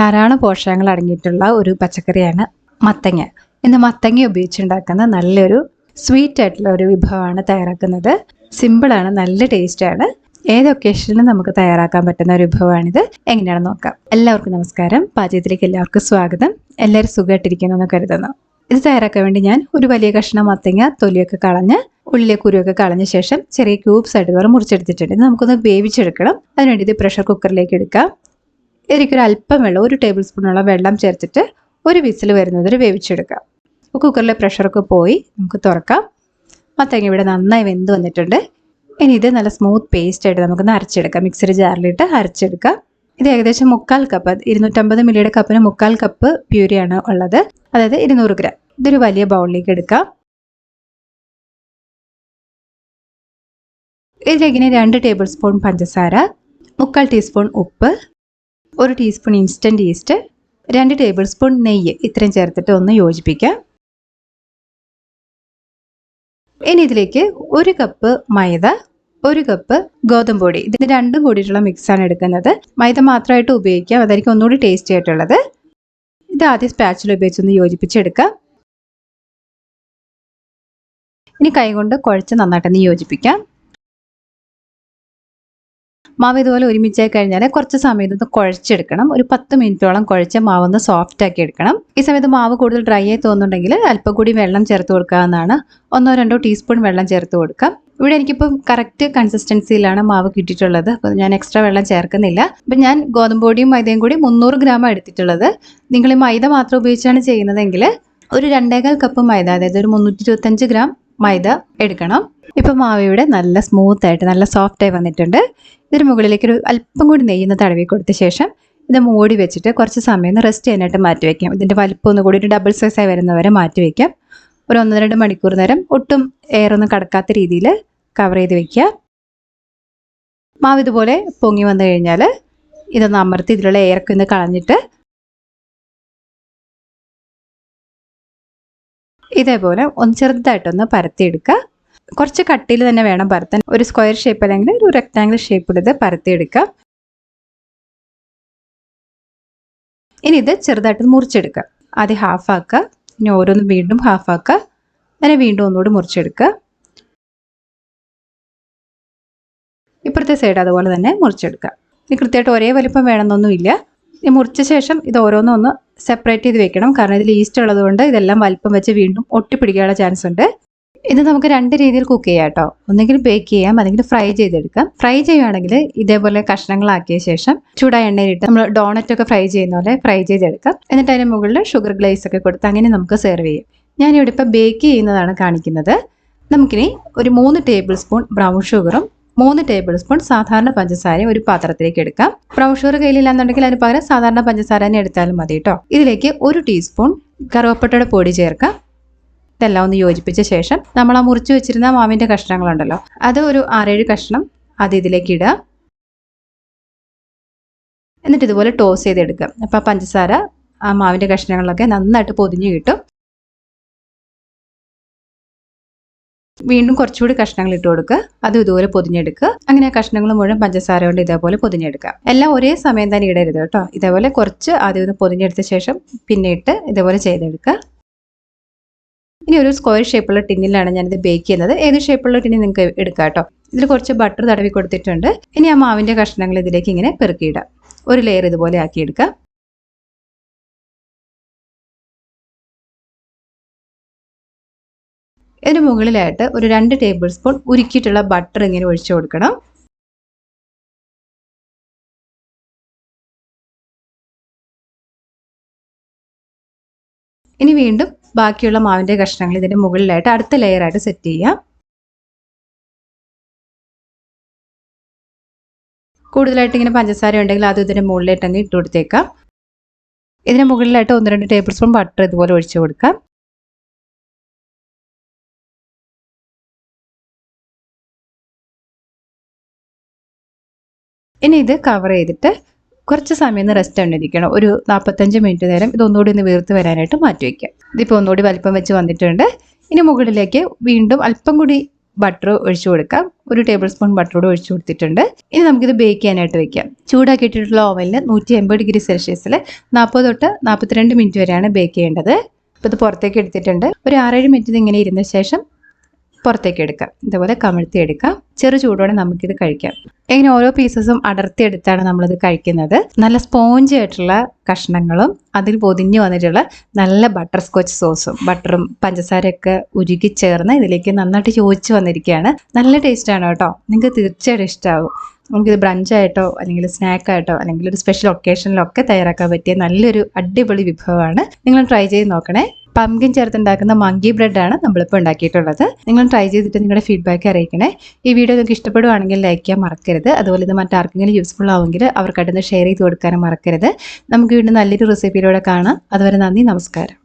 ധാരാളം പോഷകങ്ങൾ അടങ്ങിയിട്ടുള്ള ഒരു പച്ചക്കറിയാണ് മത്തങ്ങ. ഇന്ന് മത്തങ്ങ ഉപയോഗിച്ചുണ്ടാക്കുന്ന നല്ലൊരു സ്വീറ്റ് ആയിട്ടുള്ള ഒരു വിഭവമാണ് തയ്യാറാക്കുന്നത്. സിമ്പിളാണ് നല്ല ടേസ്റ്റാണ് ഏത് ഒക്കേഷനിലും നമുക്ക് തയ്യാറാക്കാൻ പറ്റുന്ന ഒരു വിഭവമാണിത്. എങ്ങനെയാണെന്ന് നോക്കാം. എല്ലാവർക്കും നമസ്കാരം. പാചകത്തിലേക്ക് എല്ലാവർക്കും സ്വാഗതം. എല്ലാവരും സുഖമായിട്ടിരിക്കുന്നു എന്ന് കരുതുന്നു. ഇത് തയ്യാറാക്കാൻ വേണ്ടി ഞാൻ ഒരു വലിയ കഷ്ണം മത്തങ്ങ തൊലിയൊക്കെ കളഞ്ഞ് ഉള്ളിലെ കുരുവൊക്കെ കളഞ്ഞ ശേഷം ചെറിയ ക്യൂബ്സ് ആയിട്ട് ഇതുപോലെ മുറിച്ചെടുത്തിട്ടുണ്ട്. ഇത് നമുക്കൊന്ന് വേവിച്ചെടുക്കണം. അതിനുവേണ്ടി ഇത് പ്രഷർ കുക്കറിലേക്ക് എടുക്കാം. ഇതിലേക്കൊരു അല്പം വെള്ളം ഒരു ടേബിൾ സ്പൂണോളം വെള്ളം ചേർത്തിട്ട് ഒരു വിസിൽ വരുന്നത് വരെ വേവിച്ചെടുക്കാം അപ്പോൾ കുക്കറിലെ പ്രഷറൊക്കെ പോയി നമുക്ക് തുറക്കാം. മത്തങ്ങ ഇവിടെ നന്നായി വെന്ത് വന്നിട്ടുണ്ട്. ഇനി ഇത് നല്ല സ്മൂത്ത് പേസ്റ്റ് ആയിട്ട് നമുക്കൊന്ന് അരച്ചെടുക്കാം. മിക്സറി ജാറിലിട്ട് അരച്ചെടുക്കാം. ഇത് ഏകദേശം മുക്കാൽ കപ്പ് ഇരുന്നൂറ്റമ്പത് മില്ലിയുടെ കപ്പിന് മുക്കാൽ കപ്പ് പ്യൂരിയാണ് ഉള്ളത്. അതായത് ഇരുന്നൂറ് ഗ്രാം. ഇതൊരു വലിയ ബൗളിലേക്ക് എടുക്കാം. ഇതിലേക്ക് രണ്ട് ടേബിൾ സ്പൂൺ പഞ്ചസാര മുക്കാൽ ടീസ്പൂൺ ഉപ്പ് ഒരു ടീസ്പൂൺ ഇൻസ്റ്റന്റ് ഈസ്റ്റ് രണ്ട് ടേബിൾ സ്പൂൺ നെയ്യ് ഇത്രയും ചേർത്തിട്ട് ഒന്ന് യോജിപ്പിക്കാം ഇനി ഇതിലേക്ക് ഒരു കപ്പ് മൈദ ഒരു കപ്പ് ഗോതമ്പ് പൊടി. ഇത് രണ്ടും കൂടിയിട്ടുള്ള മിക്സാണ് എടുക്കുന്നത്. മൈദ മാത്രമായിട്ട് ഉപയോഗിക്കാം അതായിരിക്കും ഒന്നുകൂടി ടേസ്റ്റി ആയിട്ടുള്ളത്. ഇത് ആദ്യം സ്പാച്ചിൽ ഉപയോഗിച്ചൊന്ന് യോജിപ്പിച്ചെടുക്കാം ഇനി കൈകൊണ്ട് കുഴച്ച് നന്നായിട്ടൊന്ന് യോജിപ്പിക്കാം. മാവ് ഇതുപോലെ ഒരുമിച്ചായി കഴിഞ്ഞാൽ കുറച്ച് സമയം ഇതൊന്ന് കുഴച്ചെടുക്കണം. ഒരു പത്ത് മിനിറ്റോളം കുഴച്ച് മാവ് ഒന്ന് സോഫ്റ്റ് ആക്കി എടുക്കണം. ഈ സമയത്ത് മാവ് കൂടുതൽ ഡ്രൈ ആയി തോന്നുന്നുണ്ടെങ്കിൽ അല്പം കൂടി വെള്ളം ചേർത്ത് കൊടുക്കാവുന്നതാണ് ഒന്നോ രണ്ടോ ടീസ്പൂൺ വെള്ളം ചേർത്ത് കൊടുക്കാം ഇവിടെ എനിക്കിപ്പം കറക്റ്റ് കൺസിസ്റ്റൻസിയിലാണ് മാവ് കിട്ടിയിട്ടുള്ളത്. അപ്പോൾ ഞാൻ എക്സ്ട്രാ വെള്ളം ചേർക്കുന്നില്ല. അപ്പം ഞാൻ ഗോതമ്പ് പൊടിയും മൈദയും കൂടി മുന്നൂറ് ഗ്രാം എടുത്തിട്ടുള്ളത്. നിങ്ങൾ ഈ മൈദ മാത്രം ഉപയോഗിച്ചാണ് ചെയ്യുന്നതെങ്കിൽ ഒരു രണ്ടേകാൽ കപ്പ് മൈദ അതായത് ഒരു മുന്നൂറ്റി ഇരുപത്തഞ്ച് ഗ്രാം മൈദ എടുക്കണം. ഇപ്പം മാവ് ഇവിടെ നല്ല സ്മൂത്ത് ആയിട്ട് നല്ല സോഫ്റ്റ് ആയി വന്നിട്ടുണ്ട്. ഇതിന് മുകളിലേക്ക് ഒരു അല്പം കൂടി നെയ്യുന്ന തടവി കൊടുത്ത ശേഷം ഇത് മൂടി വെച്ചിട്ട് കുറച്ച് സമയം റെസ്റ്റ് ചെയ്യാനായിട്ട് മാറ്റി വയ്ക്കാം ഇതിന്റെ വലിപ്പം ഒന്ന് കൂടി ഒരു ഡബിൾ സൈസായി വരുന്നവരെ മാറ്റി വയ്ക്കാം ഒരു ഒന്ന് രണ്ട് മണിക്കൂർ നേരം ഒട്ടും എയറൊന്നും കടക്കാത്ത രീതിയിൽ കവർ ചെയ്ത് വെക്കുക. മാവ് ഇതുപോലെ പൊങ്ങി വന്നു കഴിഞ്ഞാൽ ഇതൊന്ന് അമർത്തി ഇതിലുള്ള എയറൊക്കെ ഒന്ന് കളഞ്ഞിട്ട് ഇതേപോലെ ഒന്ന് ചെറുതായിട്ടൊന്ന് പരത്തിയെടുക്കുക. കുറച്ച് കട്ടിയിൽ തന്നെ വേണം പരത്താൻ. ഒരു സ്ക്വയർ ഷേപ്പ് അല്ലെങ്കിൽ ഒരു റെക്റ്റാങ്കിൾ ഷേപ്പിൽ ഇത് പരത്തിയെടുക്കുക. ഇനി ഇത് ചെറുതായിട്ട് മുറിച്ചെടുക്കുക. ആദ്യം ഹാഫ് ആക്കുക. ഇനി ഓരോന്നും വീണ്ടും ഹാഫ് ആക്കുക. അങ്ങനെ വീണ്ടും ഒന്നുകൂടി മുറിച്ചെടുക്കുക. ഇപ്പുറത്തെ സൈഡ് അതുപോലെ തന്നെ മുറിച്ചെടുക്കുക. ഇനി കൃത്യമായിട്ട് ഒരേ വലിപ്പം വേണമെന്നൊന്നുമില്ല. ഈ മുറിച്ച ശേഷം ഇത് ഓരോന്നും ഒന്ന് സെപ്പറേറ്റ് ചെയ്ത് വെക്കണം. കാരണം ഇതിൽ ഈസ്റ്റ് ഉള്ളതുകൊണ്ട് ഇതെല്ലാം വലിപ്പം വെച്ച് വീണ്ടും ഒട്ടിപ്പിടിക്കാനുള്ള ചാൻസ് ഉണ്ട്. ഇത് നമുക്ക് രണ്ട് രീതിയിൽ കുക്ക് ചെയ്യാം കേട്ടോ. ഒന്നെങ്കിൽ ബേക്ക് ചെയ്യാം അല്ലെങ്കിൽ ഫ്രൈ ചെയ്തെടുക്കാം. ഫ്രൈ ചെയ്യുകയാണെങ്കിൽ ഇതേപോലെ കഷ്ണങ്ങളാക്കിയ ശേഷം ചൂടായ എണ്ണയിലിട്ട് നമ്മൾ ഡോണറ്റ് ഒക്കെ ഫ്രൈ ചെയ്യുന്ന പോലെ ഫ്രൈ ചെയ്തെടുക്കാം. എന്നിട്ട് അതിന് മുകളിൽ ഷുഗർ ഗ്ലേസ് ഒക്കെ കൊടുത്ത് അങ്ങനെ നമുക്ക് സെർവ് ചെയ്യാം. ഞാനിവിടെ ഇപ്പോൾ ബേക്ക് ചെയ്യുന്നതാണ് കാണിക്കുന്നത്. നമുക്കിനി ഒരു മൂന്ന് ടേബിൾ സ്പൂൺ ബ്രൗൺ ഷുഗറും മൂന്ന് ടേബിൾ സ്പൂൺ സാധാരണ പഞ്ചസാരയും ഒരു പാത്രത്തിലേക്ക് എടുക്കാം. ബ്രൗൺ കയ്യിലില്ലാന്നുണ്ടെങ്കിൽ അതിന് പകരം സാധാരണ പഞ്ചസാര തന്നെ എടുത്താലും മതി കേട്ടോ ഇതിലേക്ക് ഒരു ടീസ്പൂൺ കറുവപ്പട്ടയുടെ പൊടി ചേർക്കാം. ഇതെല്ലാം ഒന്ന് യോജിപ്പിച്ച ശേഷം നമ്മൾ ആ മുറിച്ച് വെച്ചിരുന്ന മാവിന്റെ കഷ്ണങ്ങളുണ്ടല്ലോ അത് ഒരു ആറേഴ് കഷ്ണം അത് ഇതിലേക്ക് ഇടുക. എന്നിട്ട് ഇതുപോലെ ടോസ് ചെയ്തെടുക്കുക. അപ്പോൾ പഞ്ചസാര ആ മാവിന്റെ കഷ്ണങ്ങളിലൊക്കെ നന്നായിട്ട് പൊതിഞ്ഞ് കിട്ടും. വീണ്ടും കുറച്ചുകൂടി കഷ്ണങ്ങൾ ഇട്ട് കൊടുക്കുക അത് ഇതുപോലെ പൊതിഞ്ഞെടുക്കുക അങ്ങനെ കഷ്ണങ്ങൾ മുഴുവൻ പഞ്ചസാര കൊണ്ട് ഇതേപോലെ പൊതിഞ്ഞെടുക്കുക എല്ലാം ഒരേ സമയം തന്നെ ഇടരുത് കേട്ടോ. ഇതേപോലെ കുറച്ച് ആദ്യം ഒന്ന് പൊതിഞ്ഞെടുത്ത ശേഷം പിന്നെ ഇട്ട് ഇതേപോലെ ചെയ്തെടുക്കുക ഇനി ഒരു സ്ക്വയർ ഷേപ്പുള്ള ടിന്നിലാണ് ഞാനിത് ബേക്ക് ചെയ്യുന്നത്. ഏത് ഷേപ്പുള്ള ടിന്നി നിങ്ങൾക്ക് എടുക്കാം കേട്ടോ. ഇതിൽ കുറച്ച് ബട്ടർ തടവി കൊടുത്തിട്ടുണ്ട്. ഇനി ആ മാവിന്റെ കഷ്ണങ്ങൾ ഇതിലേക്ക് ഇങ്ങനെ പെറുക്കിയിടാം. ഒരു ലെയർ ഇതുപോലെ ആക്കിയെടുക്കുക ഇതിന് മുകളിലായിട്ട് ഒരു രണ്ട് ടേബിൾ സ്പൂൺ ഉരുക്കിയിട്ടുള്ള ബട്ടർ ഇങ്ങനെ ഒഴിച്ചു കൊടുക്കണം. ഇനി വീണ്ടും ബാക്കിയുള്ള മാവിന്റെ കഷ്ണങ്ങൾ ഇതിന്റെ മുകളിലായിട്ട് അടുത്ത ലെയറായിട്ട് സെറ്റ് ചെയ്യാം. കൂടുതലായിട്ട് ഇങ്ങനെ പഞ്ചസാര ഉണ്ടെങ്കിൽ അത് ഇതിന്റെ മുകളിലായിട്ട് അങ്ങ് ഇട്ട് കൊടുത്തേക്കാം. ഇതിന് മുകളിലായിട്ട് ഒന്ന് രണ്ട് ടേബിൾ സ്പൂൺ ബട്ടർ ഇതുപോലെ ഒഴിച്ചു കൊടുക്കാം. ഇനി ഇത് കവർ ചെയ്തിട്ട് കുറച്ച് സമയം ഒന്ന് റെസ്റ്റ് ഉണ്ടിരിക്കണം ഒരു നാൽപ്പത്തഞ്ച് മിനിറ്റ് നേരം ഇതൊന്നുകൂടി ഒന്ന് വീർത്ത് വരാനായിട്ട് മാറ്റി വയ്ക്കാം ഇതിപ്പോൾ ഒന്നുകൂടി വലിപ്പം വെച്ച് വന്നിട്ടുണ്ട്. ഇനി മുകളിലേക്ക് വീണ്ടും അല്പം കൂടി ബട്ടർ ഒഴിച്ചു കൊടുക്കാം. ഒരു ടേബിൾ സ്പൂൺ ബട്ടർ കൂടെ ഒഴിച്ചു കൊടുത്തിട്ടുണ്ട്. ഇനി നമുക്കിത് ബേക്ക് ചെയ്യാനായിട്ട് വെക്കാം. ചൂടാക്കിയിട്ടുള്ള ഓവനിൽ നൂറ്റി എൺപത് ഡിഗ്രി സെൽഷ്യസിൽ നാൽപ്പത് തൊട്ട് നാൽപ്പത്തിരണ്ട് മിനിറ്റ് വരെയാണ് ബേക്ക് ചെയ്യേണ്ടത്. ഇപ്പോൾ ഇത് പുറത്തേക്ക് എടുത്തിട്ടുണ്ട്. ഒരു ആറേഴ് മിനിറ്റ് ഇത് ഇങ്ങനെ ഇരുന്ന ശേഷം പുറത്തേക്ക് എടുക്കാം ഇതുപോലെ കമിഴ്ത്തി എടുക്കാം. ചെറു ചൂടോടെ നമുക്കിത് കഴിക്കാം. ഇങ്ങനെ ഓരോ പീസസും അടർത്തിയെടുത്താണ് നമ്മളിത് കഴിക്കുന്നത്. നല്ല സ്പോഞ്ച് ആയിട്ടുള്ള കഷ്ണങ്ങളും അതിൽ പൊതിഞ്ഞു വന്നിട്ടുള്ള നല്ല ബട്ടർ സ്കോച്ച് സോസും ബട്ടറും പഞ്ചസാരയൊക്കെ ഉരുകി ചേർന്ന് ഇതിലേക്ക് നന്നായിട്ട് ചോദിച്ചു വന്നിരിക്കുകയാണ്. നല്ല ടേസ്റ്റാണ് കേട്ടോ. നിങ്ങൾക്ക് തീർച്ചയായിട്ടും ഇഷ്ടമാകും നമുക്കിത് ബ്രഞ്ചായിട്ടോ അല്ലെങ്കിൽ സ്നാക്കായിട്ടോ അല്ലെങ്കിൽ ഒരു സ്പെഷ്യൽ ഒക്കേഷനിലോ ഒക്കെ തയ്യാറാക്കാൻ പറ്റിയ നല്ലൊരു അടിപൊളി വിഭവമാണ്. നിങ്ങൾ ട്രൈ ചെയ്ത് നോക്കണേ. പംകിൻ ചേർത്തുണ്ടാക്കുന്ന മങ്കി ബ്രെഡാണ് നമ്മളിപ്പോൾ ഉണ്ടാക്കിയിട്ടുള്ളത്. നിങ്ങൾ ട്രൈ ചെയ്തിട്ട് നിങ്ങളുടെ ഫീഡ്ബാക്ക് അറിയിക്കണേ. ഈ വീഡിയോ നിങ്ങൾക്ക് ഇഷ്ടപ്പെടുവാണെങ്കിൽ ലൈക്ക് ചെയ്യാൻ മറക്കരുത്. അതുപോലെ ഇത് മറ്റാർക്കെങ്കിലും യൂസ്ഫുൾ ആവുമെങ്കിൽ അവർക്കായിട്ടൊന്ന് ഷെയർ ചെയ്ത് കൊടുക്കാനും മറക്കരുത്. നമുക്ക് വീണ്ടും നല്ലൊരു റെസിപ്പിയിലൂടെ കാണാം. അതുവരെ നന്ദി നമസ്കാരം.